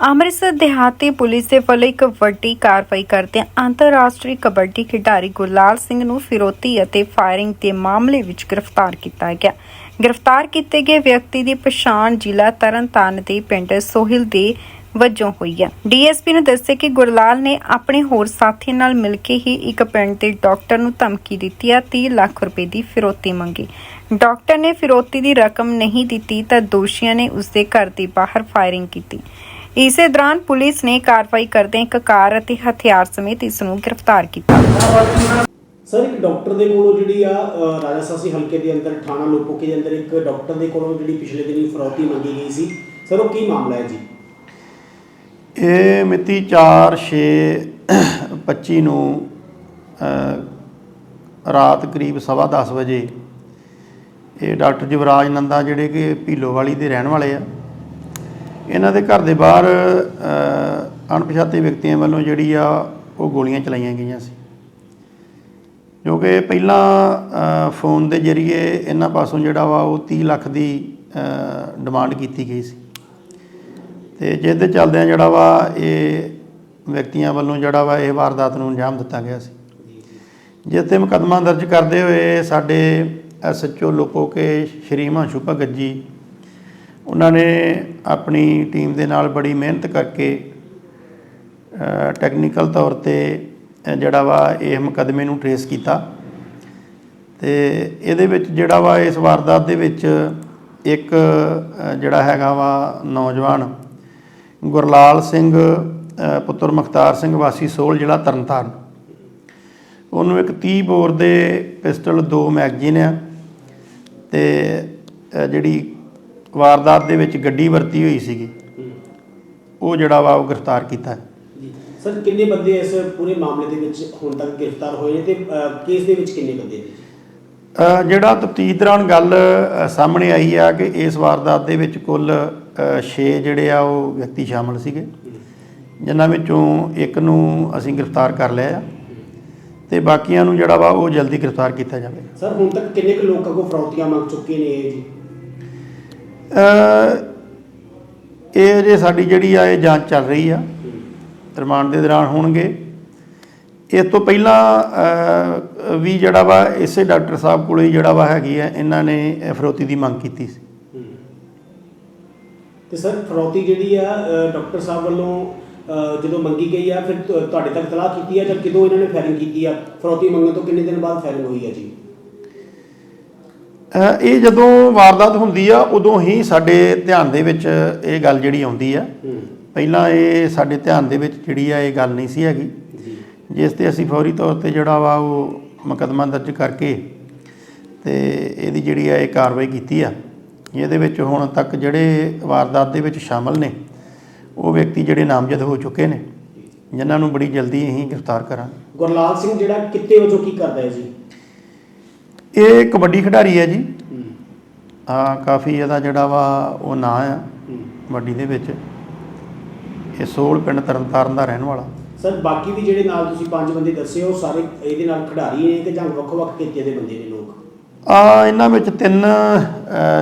ਅੰਮ੍ਰਿਤਸਰ ਦਿਹਾਤੀ ਪੁਲਿਸ ਦੇ ਵੱਲੋਂ ਇੱਕ ਵੱਡੀ ਕਾਰਵਾਈ ਕਰਦਿਆਂ ਅੰਤਰਰਾਸ਼ਟਰੀ ਕਬੱਡੀ ਖਿਡਾਰੀ ਗੁਰਲਾਲ ਸਿੰਘ ਨੂੰ ਫਿਰੋਤੀ ਅਤੇ ਫਾਇਰਿੰਗ ਦੇ ਮਾਮਲੇ ਵਿੱਚ ਗ੍ਰਿਫਤਾਰ ਕੀਤਾ ਗਿਆ। ਗ੍ਰਿਫਤਾਰ ਕੀਤੇ ਗਏ ਵਿਅਕਤੀ ਦੀ ਪਛਾਣ ਜ਼ਿਲ੍ਹਾ ਤਰਨਤਾਰਨ ਦੇ ਪਿੰਡ ਸੋਹਿਲ ਦੇ ਵਜੋਂ ਹੋਈ ਹੈ। ਡੀਐਸਪੀ ਨੇ ਦੱਸਿਆ ਕਿ ਗੁਰਲਾਲ ਨੇ ਆਪਣੇ ਹੋਰ ਸਾਥੀਆਂ ਨਾਲ ਮਿਲ ਕੇ ਹੀ ਇੱਕ ਪਿੰਡ ਦੇ ਡਾਕਟਰ ਨੂੰ ਧਮਕੀ ਦਿੱਤੀ ਆ 30 ਲੱਖ ਰੁਪਏ ਦੀ ਫਿਰੋਤੀ ਮੰਗੀ। ਡਾਕਟਰ ਨੇ ਫਿਰੋਤੀ ਦੀ ਰਕਮ ਨਹੀਂ ਦਿੱਤੀ ਤਾਂ ਦੋਸ਼ੀਆਂ ਨੇ ਉਸ ਦੇ ਘਰ ਦੇ ਬਾਹਰ ਫਾਇਰਿੰਗ ਕੀਤੀ। ਇਸੇ ਦੌਰਾਨ ਪੁਲਿਸ ਨੇ ਕਾਰਵਾਈ ਕਰਦੇ ਇੱਕ ਕਾਰ ਅਤੇ ਹਥਿਆਰ ਸਮੇਤ ਇਸ ਨੂੰ ਗ੍ਰਿਫਤਾਰ ਕੀਤਾ। ਸਰ ਇੱਕ ਡਾਕਟਰ ਦੇ ਕੋਲੋਂ ਜਿਹੜੀ ਆ ਰਾਜਾਸਾਸੀ ਹਲਕੇ ਦੇ ਅੰਦਰ ਥਾਣਾ ਲੋਪੋਕੇ ਦੇ ਅੰਦਰ ਇੱਕ ਡਾਕਟਰ ਦੇ ਕੋਲੋਂ ਜਿਹੜੀ ਪਿਛਲੇ ਦਿਨੀ ਫਰੌਤੀ ਮੰਗੀ ਗਈ ਸੀ। ਸਰ ਉਹ ਕੀ ਮਾਮਲਾ ਹੈ ਜੀ? ਇਹ ਮਿਤੀ 4 6 25 ਨੂੰ ਅ, ਰਾਤ ਕਰੀਬ ਸਵਾ ਦਸ ਵਜੇ ਇਹ ਡਾਕਟਰ ਜਵਰਾਜ ਨੰਦਾ ਜਿਹੜੇ ਕਿ ਭੀਲੋਵਾਲੀ ਦੇ ਰਹਿਣ ਵਾਲੇ ਆ ਇਹਨਾਂ ਦੇ ਘਰ ਦੇ ਬਾਹਰ ਅਣਪਛਾਤੇ ਵਿਅਕਤੀਆਂ ਵੱਲੋਂ ਜਿਹੜੀ ਆ ਉਹ ਗੋਲੀਆਂ ਚਲਾਈਆਂ ਗਈਆਂ ਸੀ। ਜੋ ਕਿ ਪਹਿਲਾਂ ਫੋਨ ਦੇ ਜ਼ਰੀਏ ਇਹਨਾਂ ਪਾਸੋਂ ਜਿਹੜਾ ਵਾ ਉਹ 30 ਲੱਖ ਦੀ ਡਿਮਾਂਡ ਕੀਤੀ ਗਈ ਸੀ। ਤੇ ਜਿਹਦੇ ਚੱਲਦਿਆਂ ਜਿਹੜਾ ਵਾ ਇਹ ਵਿਅਕਤੀਆਂ ਵੱਲੋਂ ਜਿਹੜਾ ਵਾ ਇਹ ਵਾਰਦਾਤ ਨੂੰ ਅੰਜਾਮ ਦਿੱਤਾ ਗਿਆ ਸੀ। ਜਿਸ ਤੇ ਮੁਕੱਦਮਾ ਦਰਜ ਕਰਦੇ ਹੋਏ ਸਾਡੇ ਐਸਐਚਓ ਲੋਪੋਕੇ ਸ਼੍ਰੀ ਹਿਮਾਂਸ਼ੂ ਭਗਤ ਜੀ ਉਹਨਾਂ ਨੇ ਆਪਣੀ ਟੀਮ ਦੇ ਨਾਲ ਬੜੀ ਮਿਹਨਤ ਕਰਕੇ ਟੈਕਨੀਕਲ ਤੌਰ ਤੇ ਜਿਹੜਾ ਵਾ ਇਹ ਮੁਕੱਦਮੇ ਨੂੰ ਟਰੇਸ ਕੀਤਾ। ਤੇ ਇਹਦੇ ਵਿੱਚ ਜਿਹੜਾ ਵਾ ਇਸ ਵਾਰਦਾਤ ਦੇ ਵਿੱਚ ਇੱਕ ਜਿਹੜਾ ਹੈਗਾ ਵਾ ਨੌਜਵਾਨ ਗੁਰਲਾਲ ਸਿੰਘ ਪੁੱਤਰ ਮੁਖਤਾਰ ਸਿੰਘ ਵਾਸੀ ਸੋਲ ਜਿਹੜਾ ਤਰਨਤਾਰਨ। ਉਹਨੂੰ ਇੱਕ 30 ਬੋਰ ਦੇ ਪਿਸਟਲ, ਦੋ ਮੈਗਜ਼ੀਨ ਆ ਤੇ ਜਿਹੜੀ ਵਾਰਦਾਤ ਦੇ ਵਿੱਚ ਗੱਡੀ ਵਰਤੀ ਹੋਈ ਸੀਗੀ। ਉਹ ਜਿਹੜਾ ਵਾ ਉਹ ਗ੍ਰਿਫਤਾਰ ਕੀਤਾ। ਹੈ ਜੀ। ਸਰ ਕਿੰਨੇ ਬੰਦੇ ਇਸ ਪੂਰੇ ਮਾਮਲੇ ਦੇ ਵਿੱਚ ਹੁਣ ਤੱਕ ਗ੍ਰਿਫਤਾਰ ਹੋਏ ਨੇ ਤੇ ਕੇਸ ਦੇ ਵਿੱਚ ਕਿੰਨੇ ਬੰਦੇ ਨੇ? ਜਿਹੜਾ ਤਫਤੀਸ਼ ਦੌਰਾਨ ਗੱਲ ਸਾਹਮਣੇ ਆਈ ਆ ਕਿ ਇਸ ਵਾਰਦਾਤ ਦੇ ਵਿੱਚ ਕੁੱਲ 6 ਜਿਹੜੇ ਆ ਉਹ ਵਿਅਕਤੀ ਸ਼ਾਮਲ ਸੀਗੇ। ਜਿਨ੍ਹਾਂ ਵਿੱਚੋਂ ਇੱਕ ਨੂੰ ਅਸੀਂ ਗ੍ਰਿਫਤਾਰ ਕਰ ਲਿਆ ਆ। ਤੇ ਬਾਕੀਆਂ ਨੂੰ ਜਿਹੜਾ ਵਾ ਉਹ ਜਲਦੀ ਗ੍ਰਿਫਤਾਰ ਕੀਤਾ ਜਾਵੇਗਾ। ਸਰ ਹੁਣ ਤੱਕ ਕਿੰਨੇ ਕੁ ਲੋਕਾਂ ਕੋ ਫਰੌਤੀਆਂ ਮੰਗ ਚੁੱਕੇ ਨੇ ਜੀ? ਇਹ ਜੇ ਸਾਡੀ ਜਿਹੜੀ ਆ, ਇਹ ਜਾਂਚ ਚੱਲ ਰਹੀ ਆ। ਰਿਮਾਂਡ ਦੇ ਦੌਰਾਨ ਹੋਣਗੇ। ਇਸ ਤੋਂ ਪਹਿਲਾਂ ਵੀ ਜਿਹੜਾ ਵਾ, ਇਸੇ ਡਾਕਟਰ ਸਾਹਿਬ ਕੋਲੇ ਹੀ ਜਿਹੜਾ ਵਾ ਹੈਗੀ ਹੈ ਇਹਨਾਂ ਨੇ ਫਰੋਤੀ ਦੀ ਮੰਗ ਕੀਤੀ ਸੀ। ਤੇ ਸਰ, ਫਰੋਤੀ ਜਿਹੜੀ ਆ ਡਾਕਟਰ ਸਾਹਿਬ ਵੱਲੋਂ ਜਦੋਂ ਮੰਗੀ ਗਈ ਆ, ਫਿਰ ਤੁਹਾਡੇ ਤੱਕ ਤਲਾਹ ਕੀਤੀ ਆ ਜਾਂ ਕਿਦੋਂ ਇਹਨਾਂ ਨੇ ਫਾਇਰਿੰਗ ਕੀਤੀ ਆ? ਫਰੌਤੀ ਮੰਗਣ ਤੋਂ ਕਿੰਨੇ ਦਿਨ ਬਾਅਦ ਫਾਇਰਿੰਗ ਹੋਈ ਆ ਜੀ? ਇਹ ਜਦੋਂ ਵਾਰਦਾਤ ਹੁੰਦੀ ਆ ਉਦੋਂ ਹੀ ਸਾਡੇ ਧਿਆਨ ਦੇ ਵਿੱਚ ਇਹ ਗੱਲ ਜਿਹੜੀ ਆਉਂਦੀ ਆ। ਪਹਿਲਾਂ ਇਹ ਸਾਡੇ ਧਿਆਨ ਦੇ ਵਿੱਚ ਜਿਹੜੀ ਆ ਇਹ ਗੱਲ ਨਹੀਂ ਸੀ ਹੈਗੀ। ਜਿਸ ਤੇ ਅਸੀਂ ਫੌਰੀ ਤੌਰ ਤੇ ਜਿਹੜਾ ਵਾ ਉਹ ਮੁਕੱਦਮਾ ਦਰਜ ਕਰਕੇ ਤੇ ਇਹਦੀ ਜਿਹੜੀ ਆ ਇਹ ਕਾਰਵਾਈ ਕੀਤੀ ਆ। ਇਹਦੇ ਵਿੱਚ ਹੁਣ ਤੱਕ ਜਿਹੜੇ ਵਾਰਦਾਤ ਦੇ ਵਿੱਚ ਸ਼ਾਮਲ ਨੇ ਉਹ ਵਿਅਕਤੀ ਜਿਹੜੇ ਨਾਮਜ਼ਦ ਹੋ ਚੁੱਕੇ ਨੇ ਜਿਨ੍ਹਾਂ ਨੂੰ ਬੜੀ ਜਲਦੀ ਅਸੀਂ ਗ੍ਰਿਫਤਾਰ ਕਰਾਂਗੇ। ਗੁਰਲਾਲ ਸਿੰਘ ਜਿਹੜਾ ਕਿੱਤੇ ਵਜੋਂ ਕੀ ਕਰਦਾ ਹੈ ਜੀ? ਇਹ ਕਬੱਡੀ ਖਿਡਾਰੀ ਹੈ ਜੀ। ਹੂੰ। ਆ ਕਾਫੀ ਇਹਦਾ ਜਿਹੜਾ ਵਾ ਉਹ ਨਾਂ ਆ ਕਬੱਡੀ ਦੇ ਵਿੱਚ। ਇਹ ਸੋਲ ਪਿੰਡ ਤਰਨਤਾਰਨ ਦਾ ਰਹਿਣ ਵਾਲਾ। ਸਰ ਬਾਕੀ ਵੀ ਜਿਹੜੇ ਨਾਲ ਤੁਸੀਂ ਪੰਜ ਬੰਦੇ ਦੱਸੇ ਉਹ ਸਾਰੇ ਇਹਦੇ ਨਾਲ ਖਿਡਾਰੀ ਨੇ ਕਿ ਜਾਂ ਵੱਖ-ਵੱਖ ਕਿੱਤੇ ਦੇ ਬੰਦੇ ਨੇ ਲੋਕ? ਆ ਇਹਨਾਂ ਵਿੱਚ ਤਿੰਨ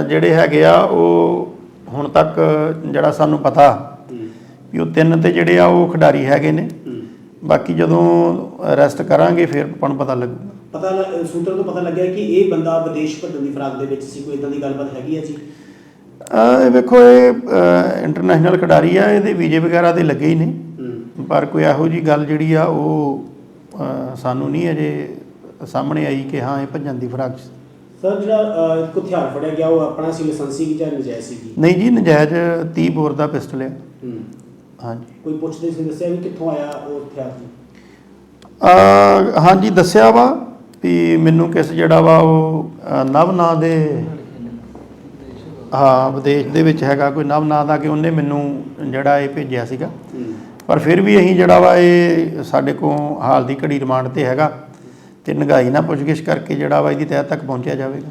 ਜਿਹੜੇ ਹੈਗੇ ਆ ਉਹ ਹੁਣ ਤੱਕ ਜਿਹੜਾ ਸਾਨੂੰ ਪਤਾ ਵੀ ਉਹ ਤਿੰਨ ਤੇ ਜਿਹੜੇ ਆ ਉਹ ਖਿਡਾਰੀ ਹੈਗੇ ਨੇ। ਬਾਕੀ ਜਦੋਂ ਅਰੈਸਟ ਕਰਾਂਗੇ ਫਿਰ ਆਪਾਂ ਨੂੰ ਪਤਾ ਲੱਗੂਗਾ। ਪਤਾ ਲ- ਸੂਤਰਾਂ ਤੋਂ ਪਤਾ ਲੱਗਿਆ ਕਿ ਇਹ ਬੰਦਾ ਵਿਦੇਸ਼ ਭੱਜਣ ਦੀ ਫਰਾਕ ਦੇ ਵਿੱਚ ਸੀ। ਕੋਈ ਇਦਾਂ ਦੀ ਗੱਲਬਾਤ ਹੈਗੀ ਹੈ ਜੀ? ਅ, ਇਹ ਵੇਖੋ ਇਹ ਇੰਟਰਨੈਸ਼ਨਲ ਖਿਡਾਰੀ ਆ ਇਹਦੇ ਵੀਜ਼ੇ ਵਗੈਰਾ ਦੇ ਲੱਗੇ ਹੀ ਨੇ। ਹੂੰ। ਪਰ ਕੋਈ ਇਹੋ ਜੀ ਗੱਲ ਜਿਹੜੀ ਆ ਉਹ ਸਾਨੂੰ ਨਹੀਂ ਅਜੇ ਸਾਹਮਣੇ ਆਈ ਕਿ ਹਾਂ ਇਹ ਭੱਜਣ ਦੀ ਫਰਾਕ 'ਚ ਸੀ। ਸਰ ਜਿਹੜਾ ਅਹ, ਇੱਕ ਹਥਿਆਰ ਫੜਿਆ ਗਿਆ ਉਹ ਆਪਣਾ ਸੀ ਲਾਇਸੈਂਸੀ ਕਿ ਜਾਂ ਨਜਾਇਜ਼ ਸੀ ਜੀ ਨਹੀਂ ਜੀ ਨਜਾਇਜ਼ 30 ਬੋਰ ਦਾ ਪਿਸਟਲ ਹੂੰ। ਹਾਂਜੀ। ਕੋਈ ਪੁੱਛਦੇ ਸੀ ਦੱਸਿਆ ਵੀ ਕਿੱਥੋਂ ਆਇਆ ਉਹ ਹਥਿਆਰ ਜੀ ਅ, ਹਾਂਜੀ ਦੱਸਿਆ ਵਾ ਵੀ ਮੈਨੂੰ ਕਿਸ ਜਿਹੜਾ ਵਾ ਉਹ ਅ, ਨਵ ਨਾਂ ਦੇ ਹਾਂ ਵਿਦੇਸ਼ ਦੇ ਵਿੱਚ ਹੈਗਾ ਕੋਈ ਨਵ ਨਾਂ ਦਾ ਕਿ ਉਹਨੇ ਮੈਨੂੰ ਜਿਹੜਾ ਇਹ ਭੇਜਿਆ ਸੀਗਾ। ਪਰ ਫਿਰ ਵੀ ਅਸੀਂ ਜਿਹੜਾ ਵਾ ਇਹ ਸਾਡੇ ਕੋਲ ਹਾਲ ਦੀ ਘੜੀ ਰਿਮਾਂਡ ਤੇ ਹੈਗਾ ਤੇ ਨਗਾਈ ਨਾਲ ਪੁੱਛਗਿੱਛ ਕਰਕੇ ਜਿਹੜਾ ਵਾ ਇਹਦੀ ਤਹਿ ਤੱਕ ਪਹੁੰਚਿਆ ਜਾਵੇਗਾ।